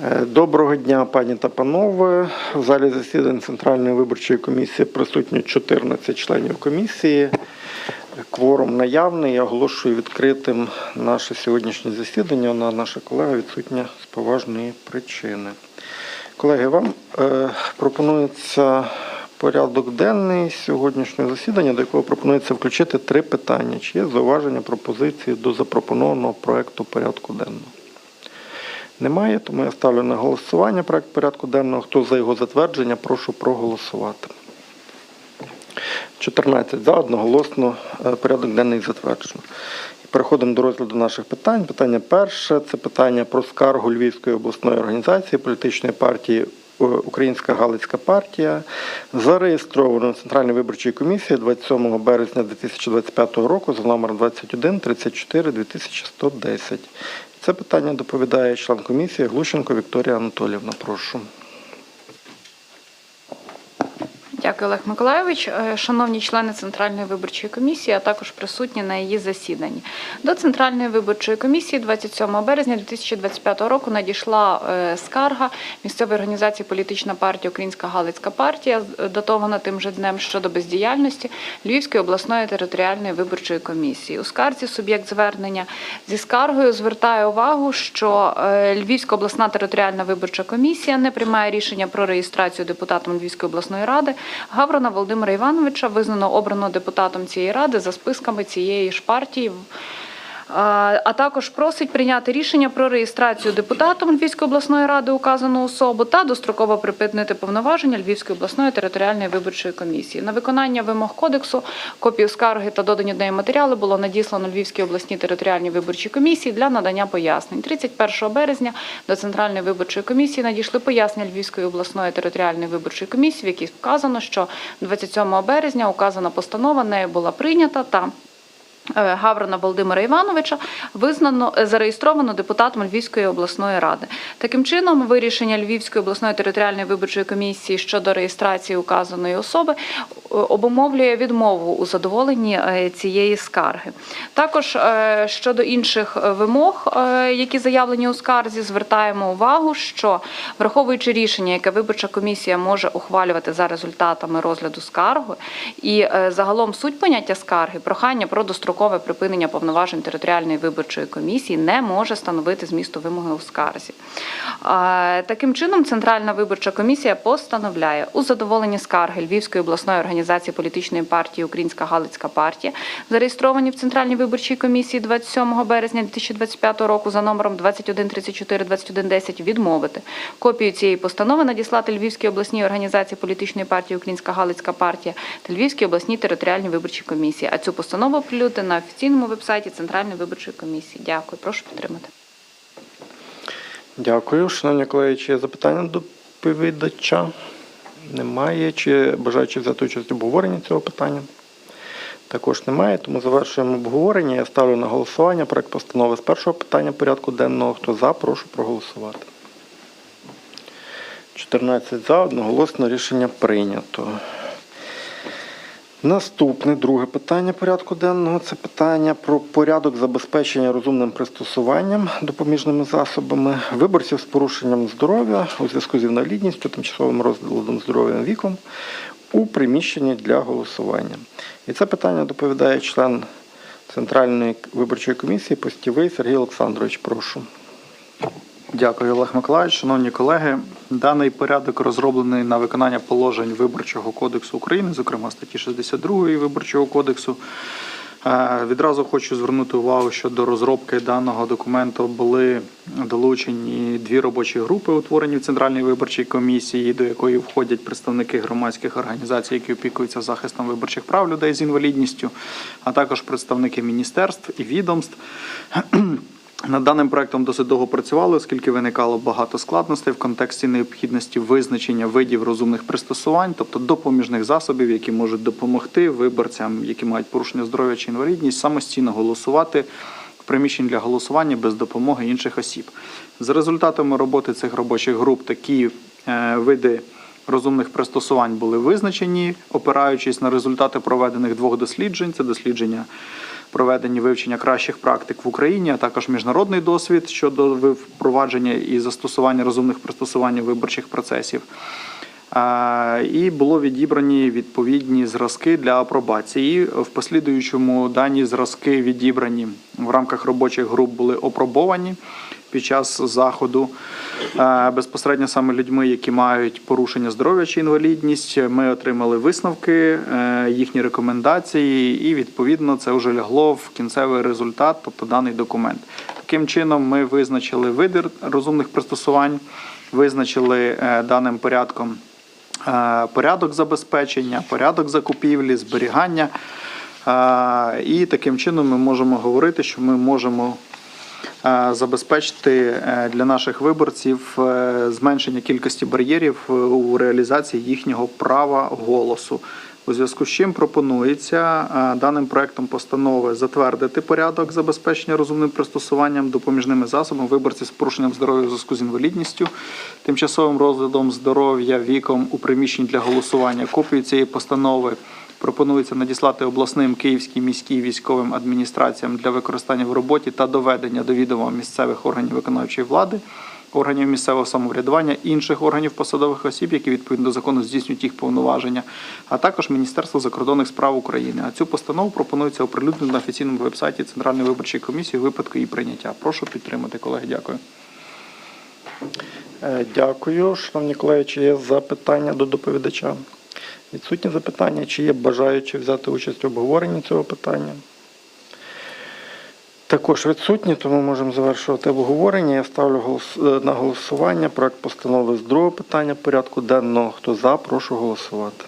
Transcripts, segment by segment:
Е, Доброго дня, пані та панове. В залі засідань Центральної виборчої комісії присутні 14 членів комісії. Кворум наявний. Я оголошую відкритим наше сьогоднішнє засідання. Вона наша колега відсутня з поважної причини. Колеги, вам е, пропонується порядок денний сьогоднішнього засідання, до якого пропонується включити три питання. Чи є зауваження пропозиції до запропонованого проекту порядку денного? Немає, тому я ставлю на голосування проект порядку денного. Хто за його затвердження, прошу проголосувати. 14 за одноголосно е, порядок денний затверджено. Переходимо до розгляду наших питань. Питання перше це питання про скаргу Львівської обласної організації політичної партії Українська Галицька партія, зареєстровано Центральною виборчою комісією 27 березня 2025 року за номером 21 34 2110. Це питання доповідає член комісії Глущенко Вікторія Анатолівна. Прошу. Дякую, Олег Миколайович. Е, Шановні члени Центральної виборчої комісії, а також присутні на її засіданні. До Центральної виборчої комісії 27 березня 2025 року надійшла е, скарга місцевої організації політична партія Українська Галицька партія, датована тим же днем щодо бездіяльності Львівської обласної територіальної виборчої комісії. У скарзі суб'єкт звернення зі скаргою звертає увагу, що е, Львівська обласна територіальна виборча комісія не приймає рішення про реєстрацію депутатом Львівської обласної ради Гаврона Володимира Івановича, визнано обрано депутатом цієї ради за списками цієї ж партії. А також просить прийняти рішення про реєстрацію депутатом Львівської обласної ради указану особу та достроково припинити повноваження Львівської обласної територіальної виборчої комісії. На виконання вимог кодексу копію скарги та додані до неї матеріали було надіслано Львівській обласній територіальній виборчій комісії для надання пояснень. 31 березня до Центральної виборчої комісії надійшли пояснення Львівської обласної територіальної виборчої комісії, в якій вказано, що 27 березня указана постанова нею була прийнята та Гаврона Володимира Івановича визнано е, зареєстровано депутатом Львівської обласної ради. Таким чином, вирішення Львівської обласної територіальної виборчої комісії щодо реєстрації указаної особи е, обумовлює відмову у задоволенні е, цієї скарги. Також е, щодо інших е, вимог, е, які заявлені у скарзі, звертаємо увагу, що враховуючи рішення, яке виборча комісія може ухвалювати за результатами розгляду скарги, і е, загалом суть поняття скарги, прохання про дострокове припинення повноважень територіальної виборчої комісії не може становити змісту вимоги у скарзі. Таким чином, Центральна виборча комісія постановляє у задоволенні скарги Львівської обласної організації політичної партії Українська Галицька партія, зареєстровані в Центральній виборчій комісії 27 березня 2025 року за номером 2134 2110 відмовити. Копію цієї постанови надіслати Львівській обласній організації політичної партії Українська Галицька партія та Львівській обласній територіальній виборчій комісії. А цю постанову оприлюднити на офіційному вебсайті Центральної виборчої комісії. Дякую. Прошу підтримати. Дякую. Шановні колеги, чи є запитання до доповідача? Немає. Чи бажаючи взяти участь в обговоренні цього питання? Також немає, тому завершуємо обговорення. Я ставлю на голосування проект постанови з першого питання порядку денного. Хто за, прошу проголосувати. 14 за, одноголосно рішення прийнято. Наступне друге питання порядку денного це питання про порядок забезпечення розумним пристосуванням допоміжними засобами виборців з порушенням здоров'я у зв'язку з інвалідністю, тимчасовим розладом здоров'я віком у приміщенні для голосування. І це питання доповідає член Центральної виборчої комісії Постівий Сергій Олександрович. Прошу. Дякую, Олег Миколаївич. Шановні колеги, даний порядок розроблений на виконання положень Виборчого кодексу України, зокрема статті 62 Виборчого кодексу. Е, Відразу хочу звернути увагу, що до розробки даного документу були долучені дві робочі групи, утворені в Центральній виборчій комісії, до якої входять представники громадських організацій, які опікуються захистом виборчих прав людей з інвалідністю, а також представники міністерств і відомств. Над даним проектом досить довго працювали, оскільки виникало багато складностей в контексті необхідності визначення видів розумних пристосувань, тобто допоміжних засобів, які можуть допомогти виборцям, які мають порушення здоров'я чи інвалідність, самостійно голосувати в приміщенні для голосування без допомоги інших осіб. За результатами роботи цих робочих груп такі е, види розумних пристосувань були визначені, опираючись на результати проведених двох досліджень. Це дослідження проведенні вивчення кращих практик в Україні, а також міжнародний досвід щодо впровадження і застосування розумних пристосувань виборчих процесів. І було відібрані відповідні зразки для апробації. В послідуючому дані зразки відібрані в рамках робочих груп були опробовані під час заходу е, безпосередньо саме людьми, які мають порушення здоров'я чи інвалідність. Ми отримали висновки, е, їхні рекомендації, і відповідно це вже лягло в кінцевий результат, тобто даний документ. Таким чином, ми визначили види розумних пристосувань, визначили е, даним порядком порядок забезпечення, порядок закупівлі, зберігання. І таким чином ми можемо говорити, що ми можемо забезпечити е, для наших виборців е, зменшення кількості бар'єрів е, у реалізації їхнього права голосу. У зв'язку з чим пропонується е, даним проектом постанови затвердити порядок забезпечення розумним пристосуванням допоміжними засобами виборців з порушенням здоров'я у зв'язку з інвалідністю, тимчасовим розглядом здоров'я віком у приміщенні для голосування. Копію цієї постанови пропонується надіслати обласним київській міській військовим адміністраціям для використання в роботі та доведення до відома місцевих органів виконавчої влади, органів місцевого самоврядування, інших органів посадових осіб, які відповідно до закону здійснюють їх повноваження, а також Міністерство закордонних справ України. А цю постанову пропонується оприлюднити на офіційному вебсайті Центральної виборчої комісії у випадку її прийняття. Прошу підтримати, колеги. Дякую. Е, Дякую. Шановні колеги, чи є запитання до доповідача? Відсутні запитання, чи є бажаючі взяти участь в обговоренні цього питання? Також відсутні, тому можемо завершувати обговорення. Я ставлю е, на голосування проект постанови з другого питання порядку денного. Хто за, прошу голосувати.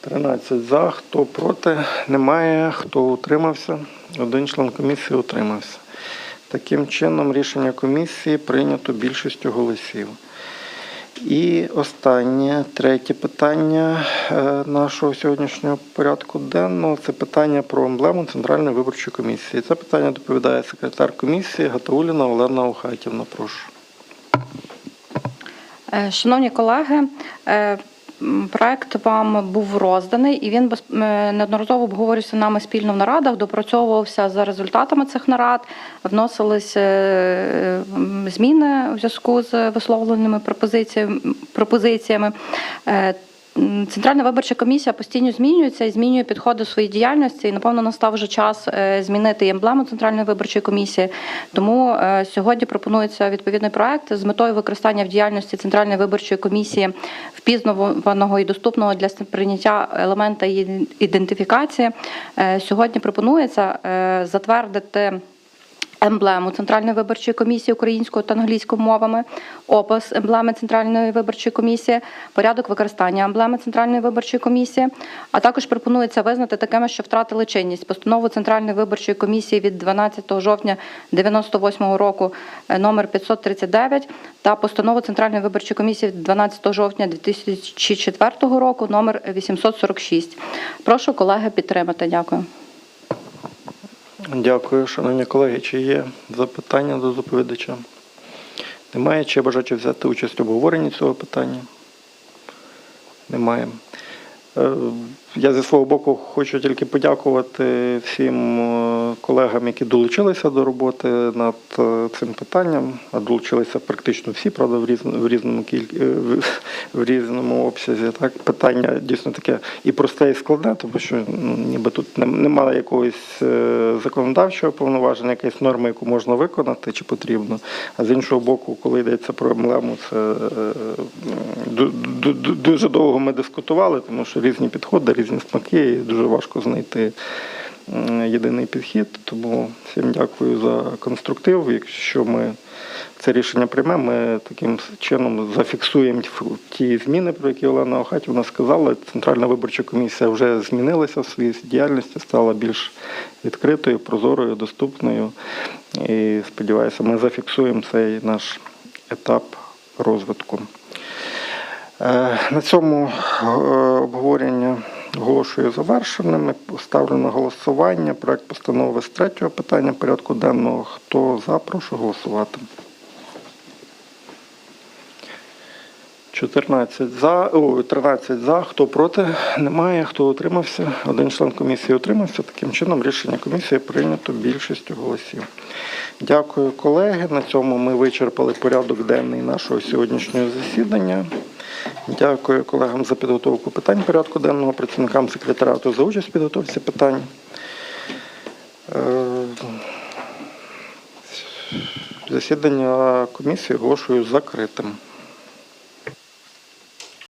13 за, хто проти, немає, хто утримався. Один член комісії утримався. Таким чином, рішення комісії прийнято більшістю голосів. І останнє, третє питання е, нашого сьогоднішнього порядку денного це питання про емблему Центральної виборчої комісії. Це питання доповідає секретар комісії Гатауліна Олена Охатівна. Прошу. Е, Шановні колеги, е, проект вам був розданий, і він е, неодноразово обговорювався нами спільно в нарадах, допрацьовувався за результатами цих нарад, вносились е, зміни у зв'язку з висловленими пропозиціями. Центральна виборча комісія постійно змінюється і змінює підходи в своїй діяльності. І напевно настав вже час е, змінити емблему Центральної виборчої комісії. Тому е, сьогодні пропонується відповідний проект з метою використання в діяльності Центральної виборчої комісії впізнаваного і доступного для прийняття елемента її ідентифікації. Е, Сьогодні пропонується затвердити. Емблему Центральної виборчої комісії українською та англійською мовами, опис емблеми Центральної виборчої комісії, порядок використання емблеми Центральної виборчої комісії. А також пропонується визнати такими, що втратили чинність постанову Центральної виборчої комісії від 12 жовтня 98 року е, номер 539 та постанову Центральної виборчої комісії від 12 жовтня 2004 року номер 846. Прошу колеги підтримати. Дякую. Дякую, шановні колеги. Чи є запитання до доповідача? Немає. Чи бажаючи взяти участь в обговоренні цього питання? Немає. Я зі свого боку хочу тільки подякувати всім е, колегам, які долучилися до роботи над е, цим питанням. А долучилися практично всі, правда, в різному в різному е, в- різному обсязі. Так, питання дійсно таке і просте, і складне, тому що ну, ніби тут немає якогось законодавчого повноваження, якоїсь норми, яку можна виконати чи потрібно. А з іншого боку, коли йдеться про емблему, це ду- ду- ду- дуже довго ми дискутували, тому що різні підходи, різні смаки, і дуже важко знайти єдиний підхід. Тому всім дякую за конструктив. Якщо ми це рішення приймемо, ми таким чином зафіксуємо ті зміни, про які Олена Охатівна сказала. Центральна виборча комісія вже змінилася в своїй діяльності, стала більш відкритою, прозорою, доступною. І сподіваюся, ми зафіксуємо цей наш етап розвитку. Е, На цьому е, обговорення оголошую завершеними. Ставлю на голосування проект постанови з третього питання порядку денного. Хто за, прошу голосувати. 14 за, о, 13 за, хто проти, немає, хто утримався. Один член комісії утримався. Таким чином рішення комісії прийнято більшістю голосів. Дякую, колеги. На цьому ми вичерпали порядок денний нашого сьогоднішнього засідання. Дякую колегам за підготовку питань порядку денного, працівникам секретаріату за участь в підготовці питань. Е, Засідання комісії оголошую закритим.